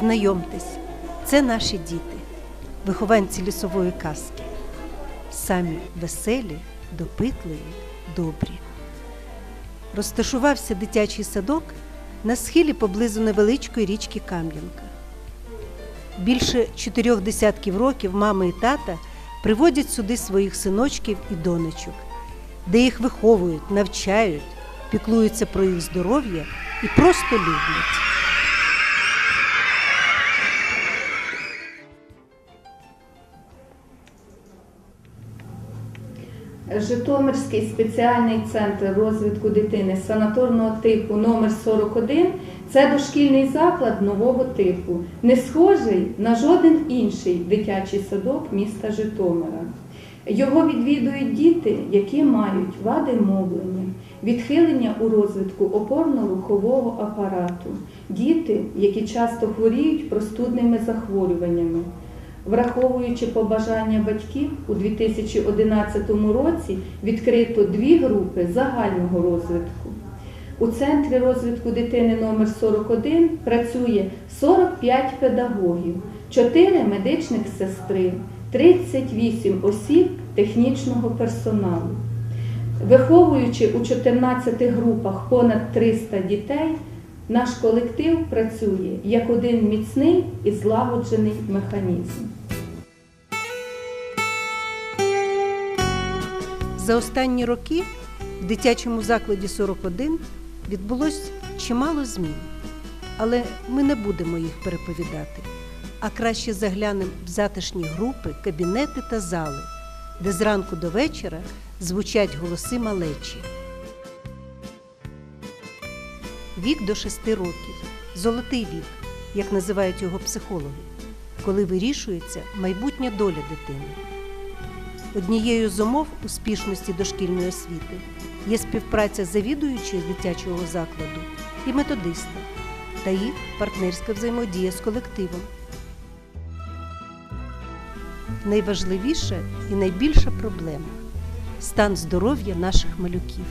Знайомтесь, це наші діти, вихованці лісової казки. Самі веселі, допитливі, добрі. Розташувався дитячий садок на схилі поблизу невеличкої річки Кам'янка. Більше чотирьох десятків років мами і тата приводять сюди своїх синочків і донечок, де їх виховують, навчають, піклуються про їх здоров'я і просто люблять. Житомирський спеціальний центр розвитку дитини санаторного типу номер 41 це дошкільний заклад нового типу, не схожий на жоден інший дитячий садок міста Житомира. Його відвідують діти, які мають вади мовлення, відхилення у розвитку опорно-рухового апарату, діти, які часто хворіють простудними захворюваннями. Враховуючи побажання батьків, у 2011 році відкрито дві групи загального розвитку. У центрі розвитку дитини номер 41 працює 45 педагогів, 4 медичних сестри, 38 осіб технічного персоналу. Виховуючи у 14 групах понад 300 дітей, наш колектив працює як один міцний і злагоджений механізм. За останні роки в дитячому закладі 41 відбулось чимало змін, але ми не будемо їх переповідати, а краще заглянемо в затишні групи, кабінети та зали, де зранку до вечора звучать голоси малечі. Вік до 6 років золотий вік, як називають його психологи, коли вирішується майбутня доля дитини. Однією з умов успішності дошкільної освіти є співпраця завідуючої дитячого закладу і методиста та їх партнерська взаємодія з колективом. Найважливіша і найбільша проблема стан здоров'я наших малюків,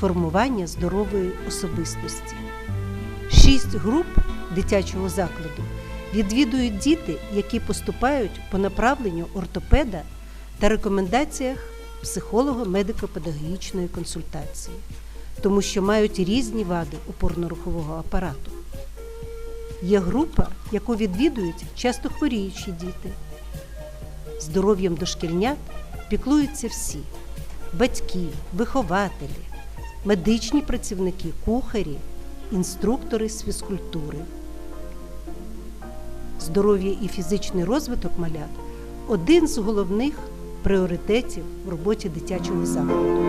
формування здорової особистості. Шість груп дитячого закладу відвідують діти, які поступають по направленню ортопеда та рекомендаціях психолого-медико-педагогічної консультації, тому що мають різні вади опорно-рухового апарату. Є група, яку відвідують часто хворіючі діти. Здоров'ям дошкільнят піклуються всі батьки, вихователі, медичні працівники, кухарі, інструктори з фізкультури. Здоров'я і фізичний розвиток малят один з головних пріоритетів в роботі дитячого закладу.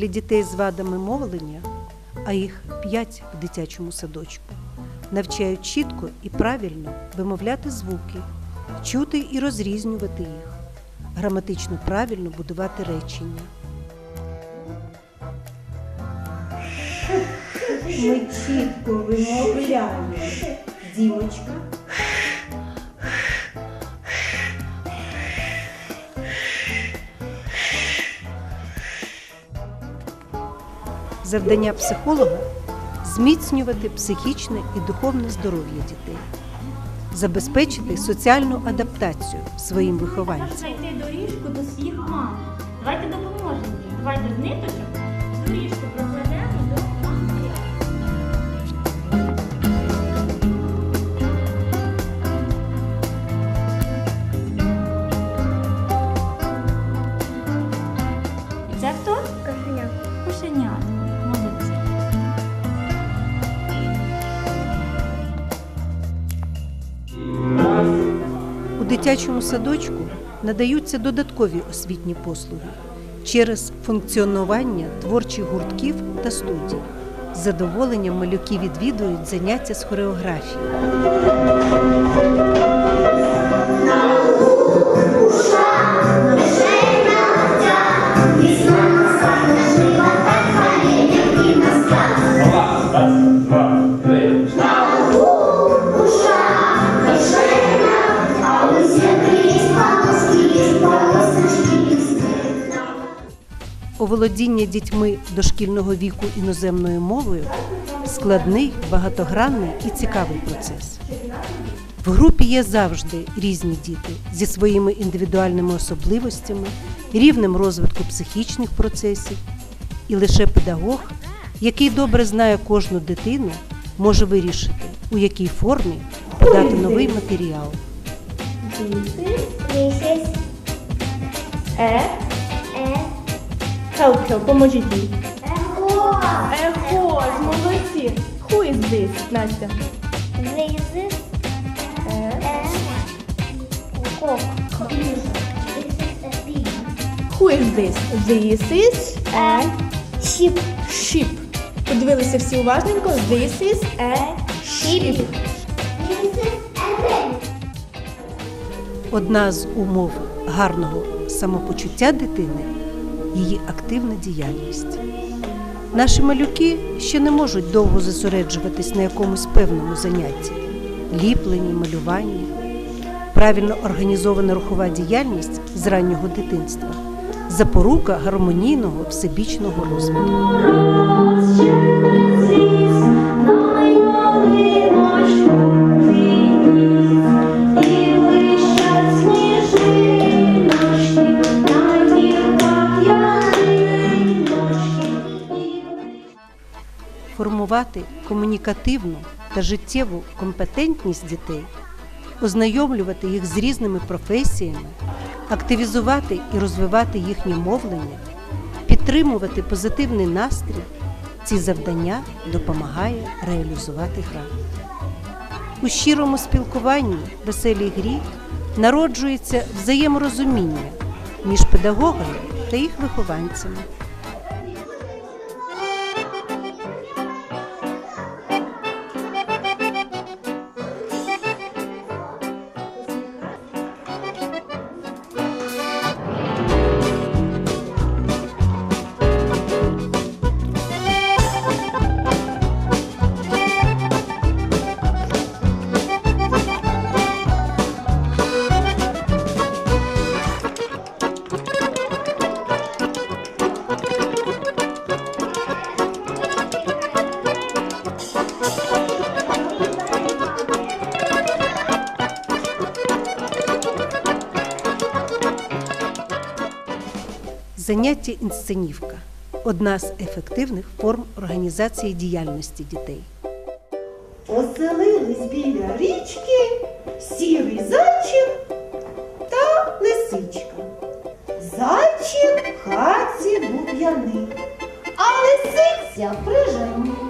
Для дітей з вадами мовлення, а їх 5 в дитячому садочку, навчають чітко і правильно вимовляти звуки, чути і розрізнювати їх, граматично правильно будувати речення. Ми чітко вимовляємо. Дімочка. Завдання психолога зміцнювати психічне і духовне здоров'я дітей, забезпечити соціальну адаптацію своїм вихованцям. знайти доріжку до своїх мам. Давайте допоможемо. Давайте ниточок доріжку дитячому садочку надаються додаткові освітні послуги через функціонування творчих гуртків та студій. З задоволенням малюки відвідують заняття з хореографії. Оволодіння дітьми дошкільного віку іноземною мовою складний, багатогранний і цікавий процес. В групі є завжди різні діти зі своїми індивідуальними особливостями, рівнем розвитку психічних процесів, і лише педагог, який добре знає кожну дитину, може вирішити, у якій формі подати новий матеріал. Mrs. Е. Е. Help, help, поможіть їй. Ехо. Ехо, молодці. Who is this, Настя? This is Е. a cock. This is a pig. Who is this? This is a Sheep. sheep. Подивилися всі уважненько. This is a sheep. This is a rabbit. Одна з умов гарного самопочуття дитини її активна діяльність. Наші малюки ще не можуть довго зосереджуватись на якомусь певному занятті ліпленні, малюванні. Правильно організована рухова діяльність з раннього дитинства запорука гармонійного всебічного розвитку. Формувати комунікативну та життєву компетентність дітей, ознайомлювати їх з різними професіями, активізувати і розвивати їхнє мовлення, підтримувати позитивний настрій. Ці завдання допомагає реалізувати гра. У щирому спілкуванні, веселій грі народжується взаєморозуміння між педагогами та їх вихованцями. Заняття інсценівка одна з ефективних форм організації діяльності дітей. Оселились біля річки сірий зайчик та лисичка. Зайчик в хаті був п'яний, а лисиця прижений.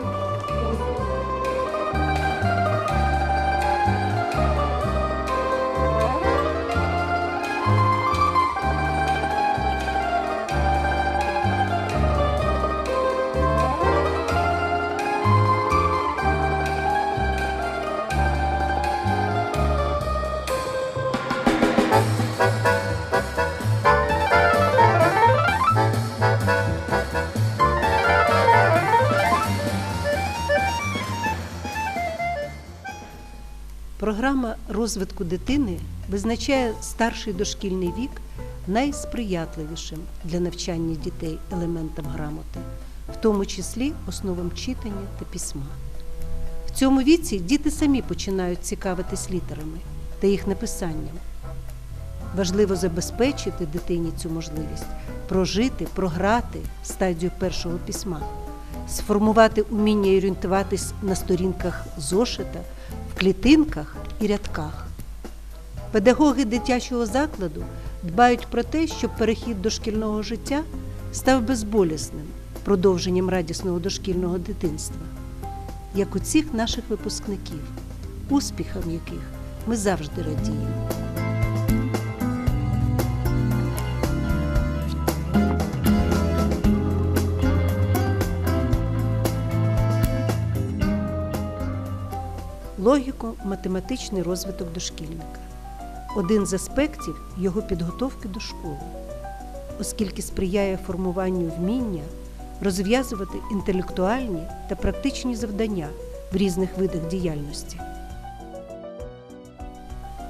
Програма розвитку дитини визначає старший дошкільний вік найсприятливішим для навчання дітей елементам грамоти, в тому числі основам читання та письма. В цьому віці діти самі починають цікавитись літерами та їх написанням. Важливо забезпечити дитині цю можливість прожити, програти стадію першого письма, сформувати уміння орієнтуватись на сторінках зошита, в клітинках і рядках. Педагоги дитячого закладу дбають про те, щоб перехід до шкільного життя став безболісним продовженням радісного дошкільного дитинства, як у цих наших випускників, успіхам яких ми завжди радіємо. Логіко-математичний розвиток дошкільника один з аспектів його підготовки до школи, оскільки сприяє формуванню вміння розв'язувати інтелектуальні та практичні завдання в різних видах діяльності.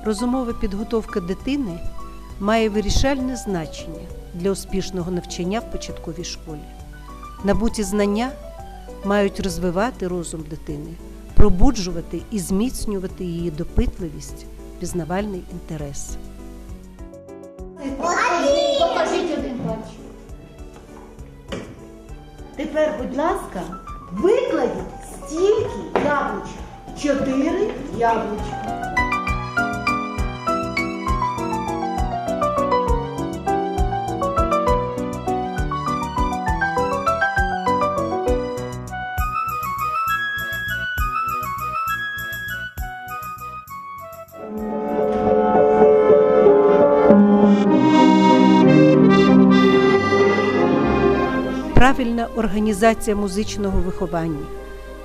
Розумова підготовка дитини має вирішальне значення для успішного навчання в початковій школі. Набуті знання мають розвивати розум дитини, пробуджувати і зміцнювати її допитливість, пізнавальний інтерес. Покажіть один пальчик. Тепер, будь ласка, викладіть стільки яблучок. Чотири яблучка. Організація музичного виховання,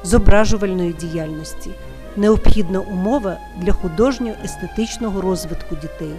зображувальної діяльності необхідна умова для художньо-естетичного розвитку дітей.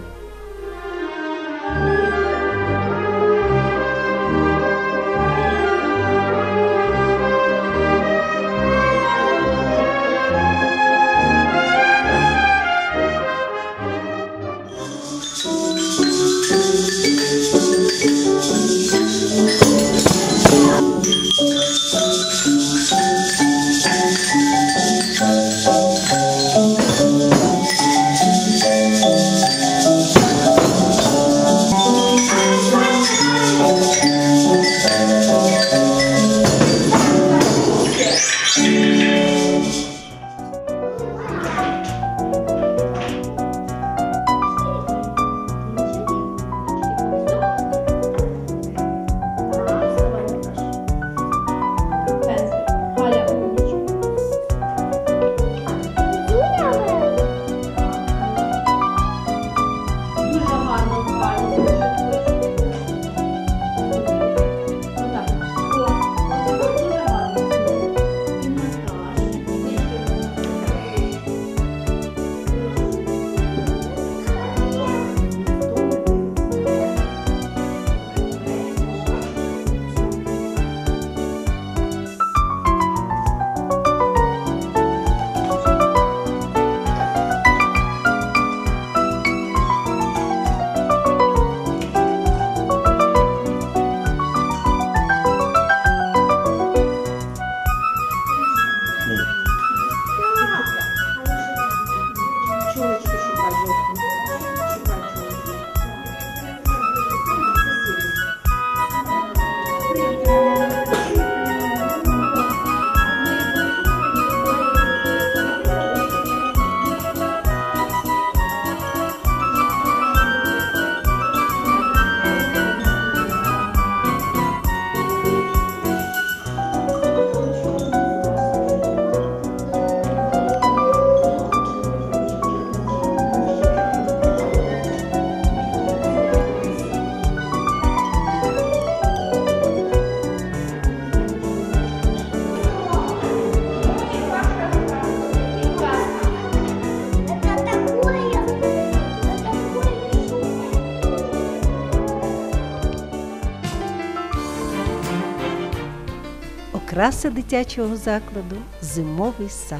Прикраса дитячого закладу зимовий сад.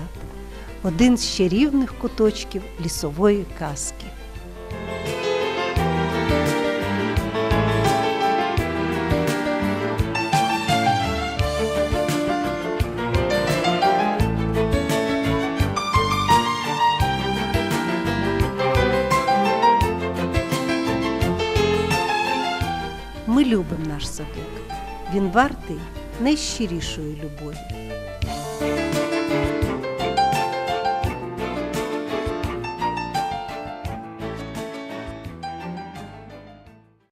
Один з чарівних куточків лісової казки. Ми любимо наш садок. Він вартий найщирішої любові.